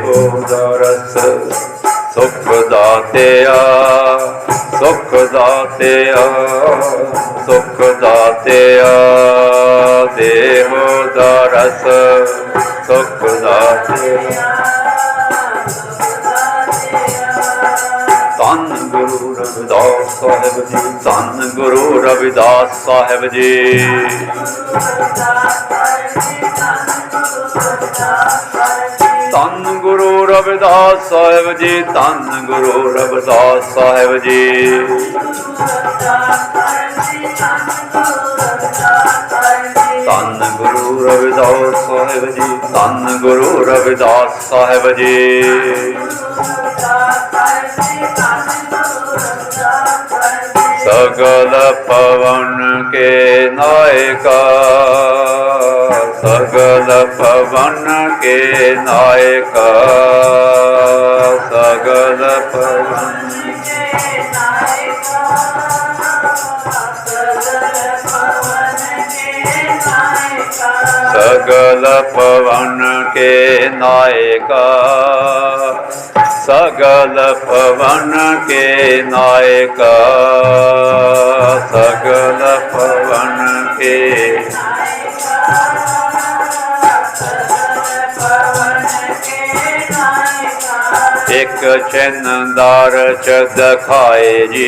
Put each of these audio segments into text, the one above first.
ਦੇਹੋ ਦਰਸ ਸੁਖ ਦਾਤਿਆ ਸੁਖ ਦਾਤਿਆ ਸੁਖ ਦਾਤਿਆ। ਦੇਹੋ ਦਰਸ ਸੁਖ ਦਾਤਿਆ। ਧੰਨ ਗੁਰੂ ਰਵਿਦਾਸ ਸਾਹਿਬ ਜੀ, ਧੰਨ ਗੁਰੂ ਰਵਿਦਾਸ ਸਾਹਿਬ ਜੀ। ਧੰਨ ਗੁਰੂ ਰਵਿਦਾਸ ਸਾਹਿਬ ਜੀ, ਧੰਨ ਗੁਰੂ ਰਵਿਦਾਸ ਸਾਹਿਬ ਜੀ। ਧੰਨ ਗੁਰੂ ਰਵਿਦਾਸ ਸਾਹਿਬ ਜੀ, ਧੰਨ ਗੁਰੂ ਰਵਿਦਾਸ ਸਾਹਿਬ ਜੀ। ਸਗਲ ਪਵਨ ਕੇ ਨਾਇਕਾ। ਸਗਲ ਪਵਨ ਕੇ ਨਾਇਕਾ। ਸਗਲ ਪਵਨ सगल पवन के नायका सगल पवन के नायका सगल पवन के ਇੱਕ ਚੰਦਾਰ ਚ ਦਿਖਾਏ ਜੀ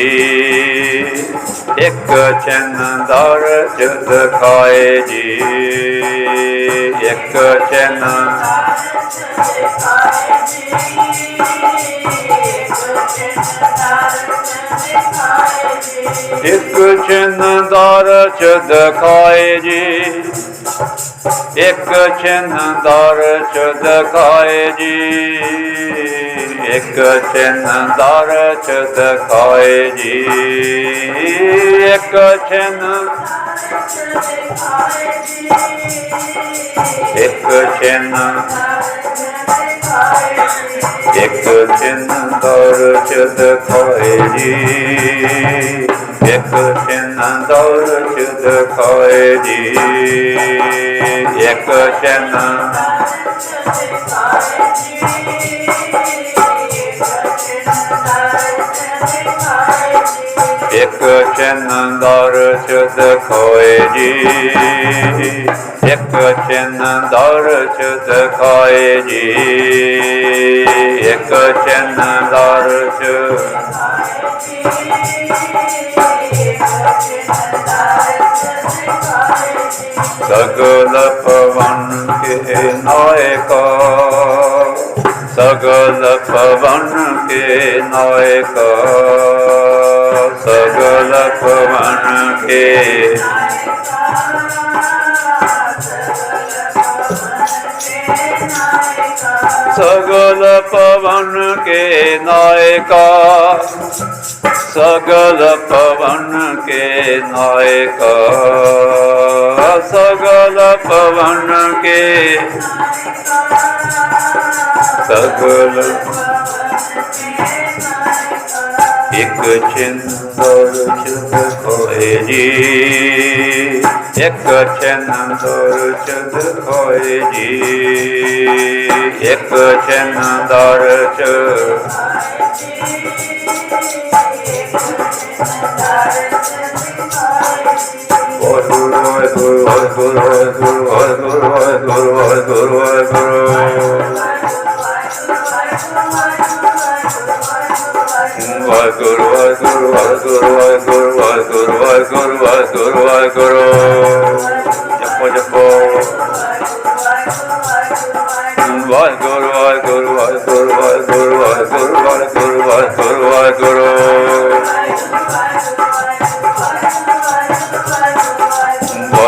ਇੱਕ ਚੰਦਾਰ ਚ ਦਿਖਾਏ ਜੀ ਇੱਕ ਚੰਨ। ਇੱਕ ਚੰਨਦਾਰ ਚ ਦਿਖਾਏ ਜੀ। ਇੱਕ ਚੰਨਦਾਰ ਚ ਦਿਖਾਏ ਜੀ। ਇੱਕ ਚੰਨਦਾਰ ਚ ਦਿਖਾਏ ਜੀ। ਇੱਕ ਚੰਨ ਇੱਕ ਚੰਨ ਇੱਕ ਚਿੰਦਰ ਚਿਤ ਖਾਏ ਜੀ। ਇੱਕ ਚਿੰਦਰ ਚਿਤ ਖਾਏ ਜੀ। ਇੱਕ ਚਿੰਨ ਇੱਕ ਚੰਨ ਦਰ ਚੁਦ ਖੋਏ ਜੀ। ਇੱਕ ਚੰਨ ਦਰ ਚੁਦ ਖੋਏ ਜੀ। ਇੱਕ ਚੰਨ ਦਰ ਚੁਦ ਸਗਲ ਪਵਨ ਕੇ ਨਾਇਕਾ। ਸਗਲ ਪਵਨ ਕੇ ਨਾਇਕਾ, ਸਗਲ ਪਵਨ ਕੇ ਸਗਲ ਪਵਨ ਕੇ ਨਾਇਕਾ, ਸਗਲ ਪਵਨ ਕੇ ਨਾਇਕਾ। सगल पवन के सगल एक छिंदर छिंद खोए जी एक छिंदर छिंद खोए जी एक छिंदर छिंद ਵਾਹਿਗੁਰੂ ਵਾਹਿਗੁਰੂ ਵਾਹਿਗੁਰੂ ਵਾਹਿਗੁਰੂ ਵਾਹਿਗੁਰੂ ਵਾਹਿਗੁਰੂ ਵਾਹਿਗੁਰੂ ਵਾਹਿਗੁਰੂ ਵਾਹਿਗੁਰੂ ਵਾਹਿਗੁਰੂ ਵਾਹਿਗੁਰੂ ਵਾਹਿਗੁਰੂ ਜਪੋ ਜਪੋ ਵਾਹਿਗੁਰੂ ਵਾਹਿਗੁਰੂ ਵਾਹਿਗੁਰੂ ਵਾਹਿਗੁਰੂ ਵਾਹਿਗੁਰੂ ਵਾਹਿਗੁਰੂ ਵਾਹਿਗੁਰੂ ਵਾਹਿਗੁਰੂ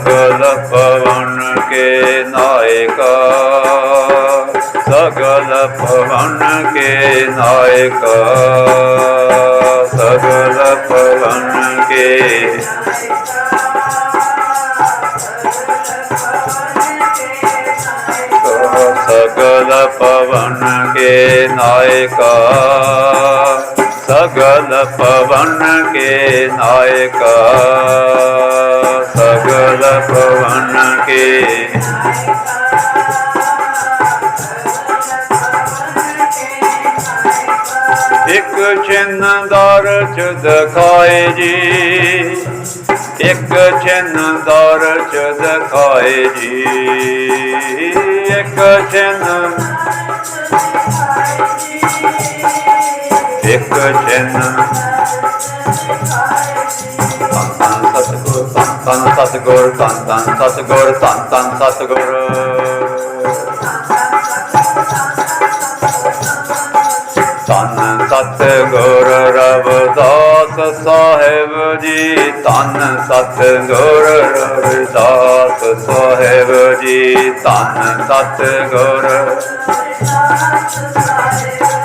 सकल पवन के नायका सकल पवन के नायका सकल पवन के सकल पवन के नायका सगल पवन के नायक सगल पवन के ਇੱਕ ਚਿੰਨ ਦਰਜ ਦਿਖਾਏ ਜੀ, ਇੱਕ ਚਿੰਨ ਦਰਜ ਦਿਖਾਏ ਜੀ, ਇੱਕ ਚਿੰਨ ਇੱਕ ਚਿੰਨ ਤਨ ਸਤਗੁਰ ਤਨ ਸਤਗੁਰ ਤਨ ਤਨ ਸਤਗੁਰ ਤਨ ਤਨ ਸਤਗੁਰ। ਤਨ ਸਤ ਗੁਰ ਰਵਿਦਾਸ ਸਾਹਿਬ ਜੀ ਤਨ ਸਤ ਗੁਰ ਰਵਿਦਾਸ ਸਾਹਿਬ ਜੀ ਤਨ ਸਤ ਗੁਰ ਤਨ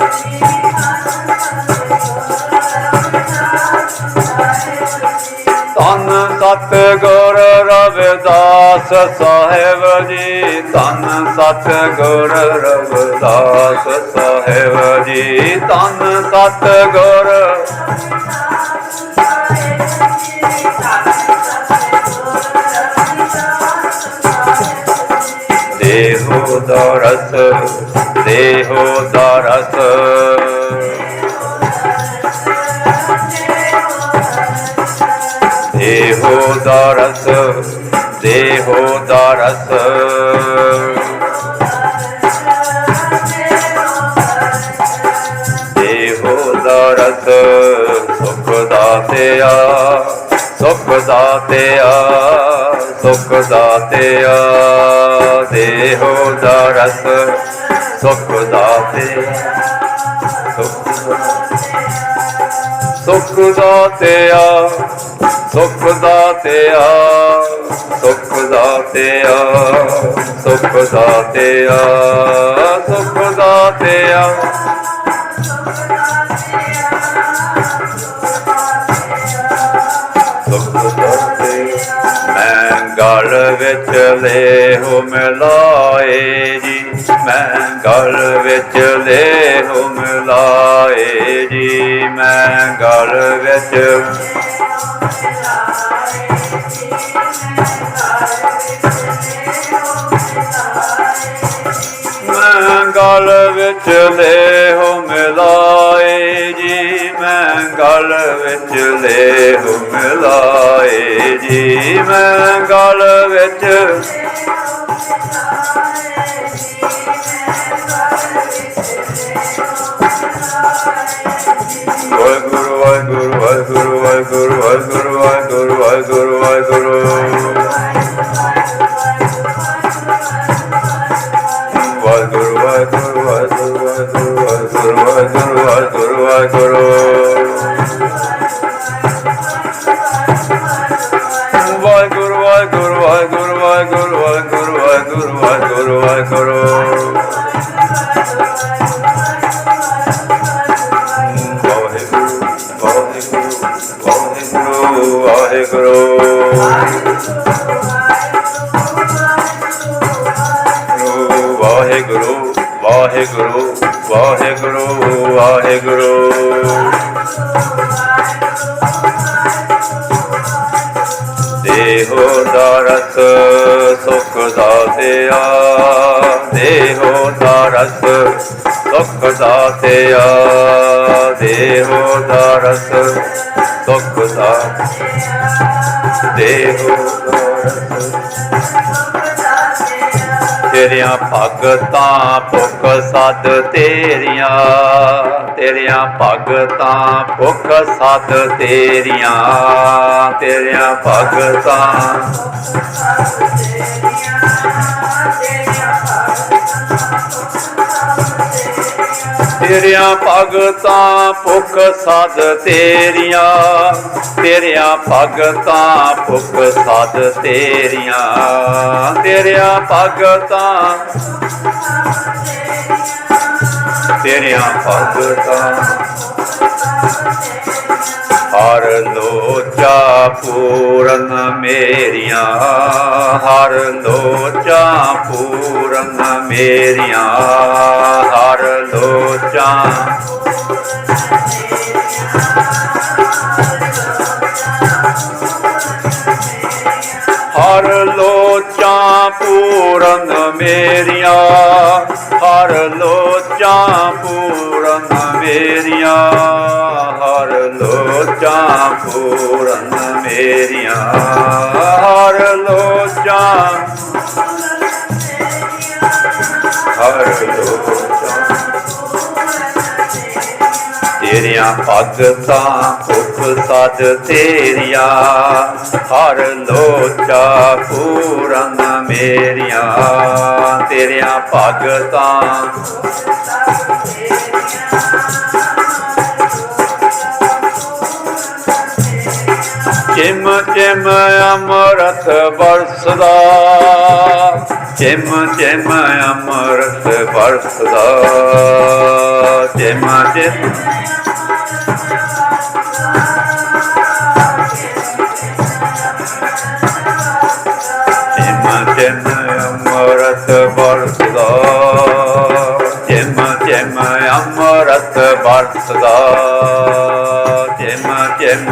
ਸਤਗੁਰ ਰਵਿਦਾਸ ਸਾਹਿਬ ਜੀ, ਧੰਨ ਸਤਗੁਰ ਰਵਿਦਾਸ ਸਾਹਿਬ ਜੀ, ਧੰਨ ਸਤਗੁਰ। ਦੇਹੋ ਦਰਸ ਦੇਹੋ ਦਰਸ। ਦੇਹੋ ਦਰਸ ਦੇਹੋ ਦਰਸ ਦੇਹੋ ਦਰਸ ਸੁਖ ਦਾਤਿਆ ਸੁਖ ਦਾਤਿਆ ਸੁਖ ਦਾਤਿਆ ਦੇਹੋ ਦਰਸ ਸੁਖ ਦਾਤਿਆ ਸੁਖ ਦਾਤਿਆ ਸੁਖ ਦਾਤਿਆ ਸੁਖ ਦਾਤਿਆ ਸੁਖ ਦਾਤਿਆ ਸੁਖ ਦਾਤਿਆ ਸੁਖ ਦਾਤਿਆ ਮੈਂ ਗਲ ਵਿੱਚ ਲੈ ਹੋ ਮਿਲਾਏ ਜੀ। ਮੈਂ ਗਲ ਵਿੱਚ ਲੈ ਹੋ ਮਿਲਾਏ ਜੀ। ਮੈਂ ਗਲ ਵਿੱਚ ਮੈਂ ਗਲ ਵਿੱਚ ਲੈ ਹੋ ਮਿਲਾਏ ਜੀ। ਗਲ ਵਿੱਚ ਲੈ ਮਿਲਾਏ ਜੀ ਮੈਂ ਗਲ ਵਿੱਚ ਵਾਹਿਗੁਰੂ ਵਾਹਿਗੁਰੂ ਵਾਹਿਗੁਰੂ ਵਾਹਿਗੁਰੂ ਵਾਹਿਗੁਰੂ ਵਾਹਿਗੁਰੂ ਵਾਹਿਗੁਰੂ ਵਾਹਿਗੁਰੂ ਵਾਹਿਗੁਰੂ ਵਾਹਿਗੁਰੂ ਵਾਹਿਗੁਰੂ ਵਾਹਿਗੁਰੂ ਵਾਹਿਗੁਰੂ ਵਾਹਿਗੁਰੂ ਵਾਹਿਗੁਰੂ ਵਾਹਿਗੁਰੂ ਰਸ ਸੁਖ ਦਾਤਿਆ ਦੇਹੋ ਦਾ ਰਸ ਸੁਖ ਦਾਤਿਆ ਦੇਹੋ ਦਾ ਰਸ ਸੁਖ ਦਾ ਦੇਹੋ ਦਾ ਰਸ ਤੇਰੀਆਂ ਭਗਤਾਂ ਭੁੱਖ ਸਦ ਤੇਰੀਆਂ। ਤੇਰੀਆਂ ਭਗਤਾਂ ਭੁੱਖ ਸਦ ਤੇਰੀਆਂ। ਤੇਰੀਆਂ ਭਗਤਾਂ ਤੇਰੀਆਂ। ਭਗਤਾਂ ਭੁੱਖ ਸਦ ਤੇਰੀਆਂ। ਤੇਰੀਆਂ ਭਗਤਾਂ ਭੁੱਖ ਸਦ ਤੇਰੀਆਂ। ਤੇਰੀਆਂ ਭਗਤਾਂ ਤੇਰੀਆਂ ਭਗਤਾਂ ਹਰ ਲੋਚਾ ਪੂਰਨ ਮੇਰੀਆਂ, ਹਰ ਲੋਚਾ ਪੂਰਨ ਮੇਰੀਆਂ, ਹਰ ਲੋਚਾ ਹਰ ਲੋਚਾ ਪੂਰਨ ਮੇਰੀਆਂ, ਹਰ ਲੋਚਾ ਪੂਰਨ ਮੇਰੀਆਂ। ਲੋਚਾਂ ਪੂਰਨ ਮੇਰੀਆਂ, ਹਰ ਲੋਚਾਂ ਹਰ ਲੋਚਾ ਤੇਰੀਆਂ ਭਗਤਾਂ ਭੁੱਖ ਸਦ ਤੇਰੀਆਂ, ਹਰ ਲੋਚਾਂ ਪੂਰਨ ਮੇਰੀਆਂ। ਤੇਰੀਆਂ ਭਗਤਾਂ Kim kim amurat varsıda Kim kim amurat varsıda Kim kim Kim kim amurat varsıda ਅਮਰਤ ਬਰਸਦਾ ਚਿਮ ਚਿਮ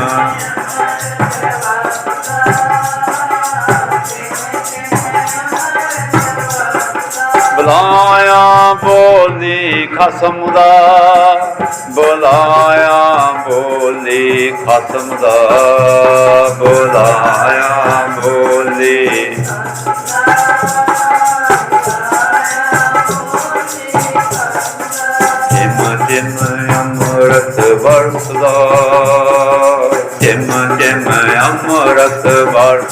ਬੁਲਾਇਆ ਬੋਲੀ ਖਸਮ ਦਾ। ਬੁਲਾਇਆ ਬੋਲੀ ਖਸਮ ਦਾ। ਬੁਲਾਇਆ ਬੋਲੀ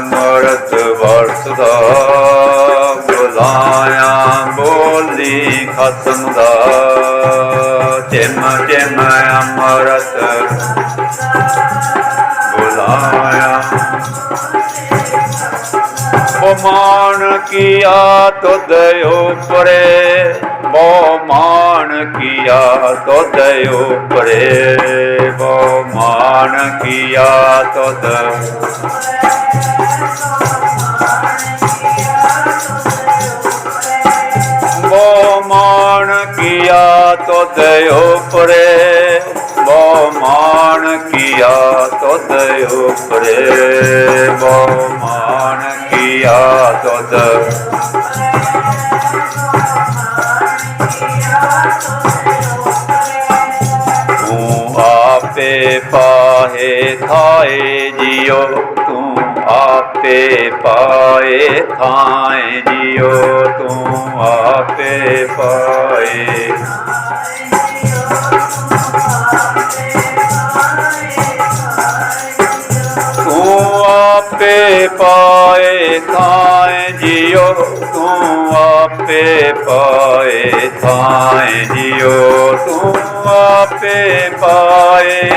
ਅਮਰਤ ਵਰਤਦਾ ਬੁਲਾਇਆ ਬੋਲੀ ਖਤਮ ਦਾ। ਜਿਮ ਜਿਮ ਅਮਰਤ ਬੁਲਾਇਆ। मोमान किया तो दयो परे मोमान किया तो दयो परे मोमान किया तो मोमान किया तो दयो परे मोमान किया तो दयो परे मोमान किया ਕੀਆ ਤੁਧ ਤੂੰ ਆਪੇ ਪਾਹੇ ਥਾਏ ਜਿਉ, ਤੂੰ ਆਪੇ ਪਾਏ ਥਾਏ ਜਿਉ, ਤੂੰ ਆਪੇ ਪਾਏ ਆਪੇ ਪਾਏ ਥਾਏ ਜਿਉ ਤੂੰ ਆਪੇ ਪਾਏ ਥਾਏ ਜਿਉ ਤੂੰ ਆਪੇ ਪਾਏ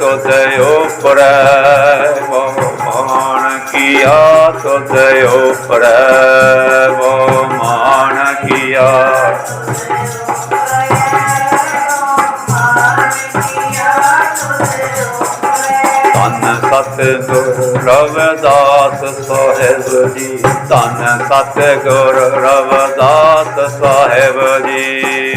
تو دیو پر مان کیا تو دیو پر مان کیا ست گور رویداس صاحب جی تن ست گور رویداس صاحب جی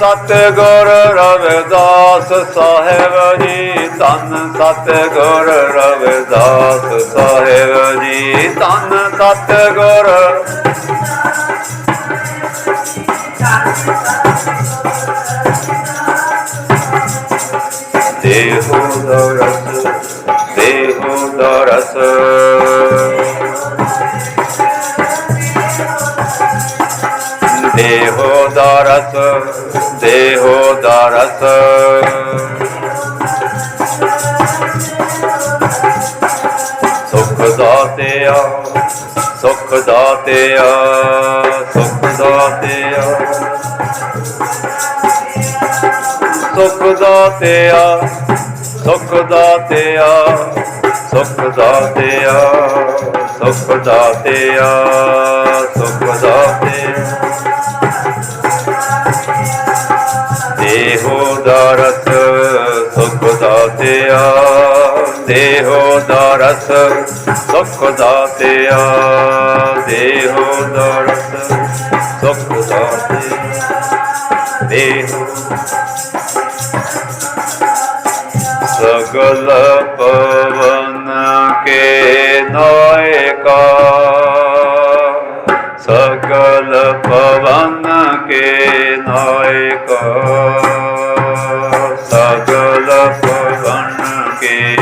ਸਤਿਗੁਰ ਰਵਿਦਾਸ ਸਾਹਿਬ ਜੀ, ਧੰਨ ਸਤਿਗੁਰ ਰਵਿਦਾਸ ਸਾਹਿਬ ਜੀ, ਧੰਨ ਸਤਿਗੁਰ। ਦੇਹੋ ਦਰਸ ਦੇਹੋ ਦਰਸ। ਦੇਹੋ ਦਰਸ ਦੇਹੋ ਦਰਸ ਸੁਖ ਦਾਤਿਆ ਸੁਖ ਦਾਤਿਆ ਸੁਖ ਦਾਤਿਆ। ਸੁਖ ਦਾਤਿਆ ਸੁਖ ਦਾਤਿਆ ਸੁਖ ਦਾਤਿਆ ਸੁਖ ਦਾਤਿਆ ਸੁਖ ਦਾਤਿਆ। ਦੇਹੋ ਦਰਸ, ਸੁਖ ਦਾਤਿਆ। ਦੇਹੋ ਦਰਸ, ਸੁਖ ਦਾਤਿਆ। ਦੇਹੋ ਦਰਸ, ਸੁਖ ਦਾਤਿਆ। ਦੇਹੋ। ਸਗਲ ਪਵਨ ਕੇ ਨਾਇਕਾ। ਸਗਲ ਪਵਨ ਕੇ ਨਾਇਕਾ ਸਗਲ ਭਵਨ ਕੇ।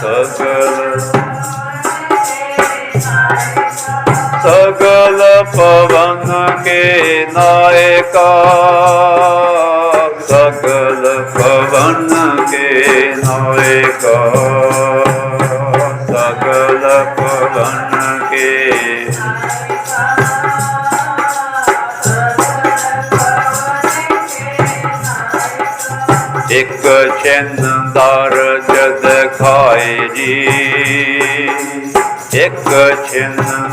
ਸਗਲ। ਸਗਲ ਪਵਨ ਕੇ ਨਾਇਕਾ ਸਗਲ ਪਵਨ ਕੇ ਨਾਇਕਾ ਸਗਲ ਪਵਨ ਕੇ ਇੱਕ ਚੰਨ ਦਰ ਜਦ ਖਾਏ ਜੀ। ਇੱਕ ਚੰਨ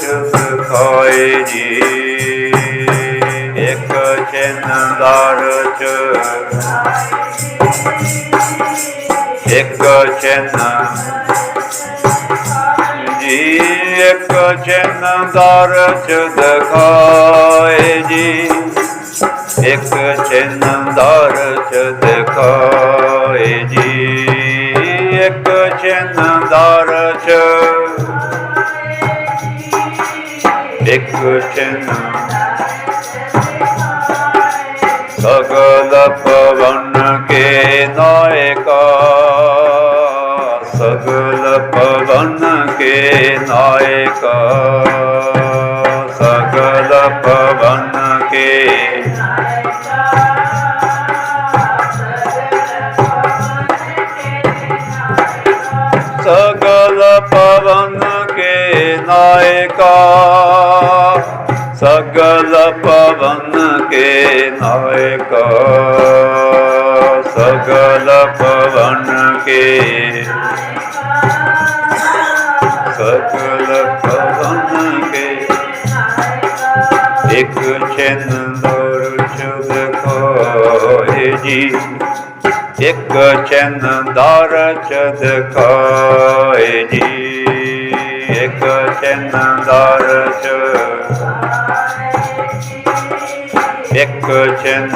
ਜਦ ਖਾਏ ਜੀ। ਇੱਕ ਚੰਨ ਦਰ ਚ ਇੱਕ ਚੰਨ ਜੀ, ਇੱਕ ਚੰਨ ਚ ਦਿਖਾਏ ਜੀ। ਇੱਕ ਚਿੰਨਦਾਰ ਚ ਦਿਖਾਏ ਜੀ। ਇੱਕ ਚਿੰਨਦਾਰ ਚ। ਇੱਕ ਚਿੰਨ ਸਗਲ ਪਵਨ ਕੇ ਨਾਇਕਾ। ਸਗਲ ਪਵਨ ਕੇ ਨਾਇਕਾ। ਸਗਲ ਪਵਨ ਕੇ ਨਾਇਕਾ ਸਗਲ ਪਵਨ ਕੇ ਨਾਇਕਾ, ਸਗਲ ਪਵਨ ਕੇ ਸਗਲ ਪਵਨ ਕੇ ਇੱਕ ਚਿੰਨ ਦਰਸ਼ ਦਿਖਾਏ ਜੀ, ਇੱਕ ਚੰਨ ਦਾਰਚ ਦਿਖਾਏ ਜੀ। ਇੱਕ ਚੰਨ ਦਾਰਚ ਇੱਕ ਚੰਨ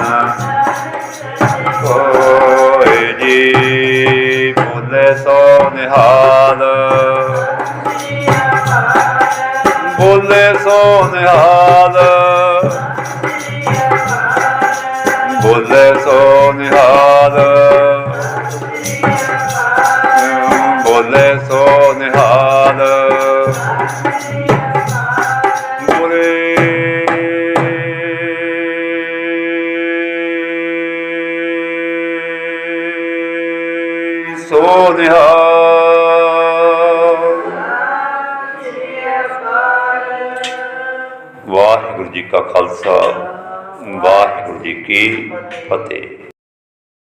ਕੋਏ ਜੀ ਬੋਲੇ ਸੋ ਨਿਹਾਲ। ਬੋਲੇ ਸੋ ਨਿਹਾਲ।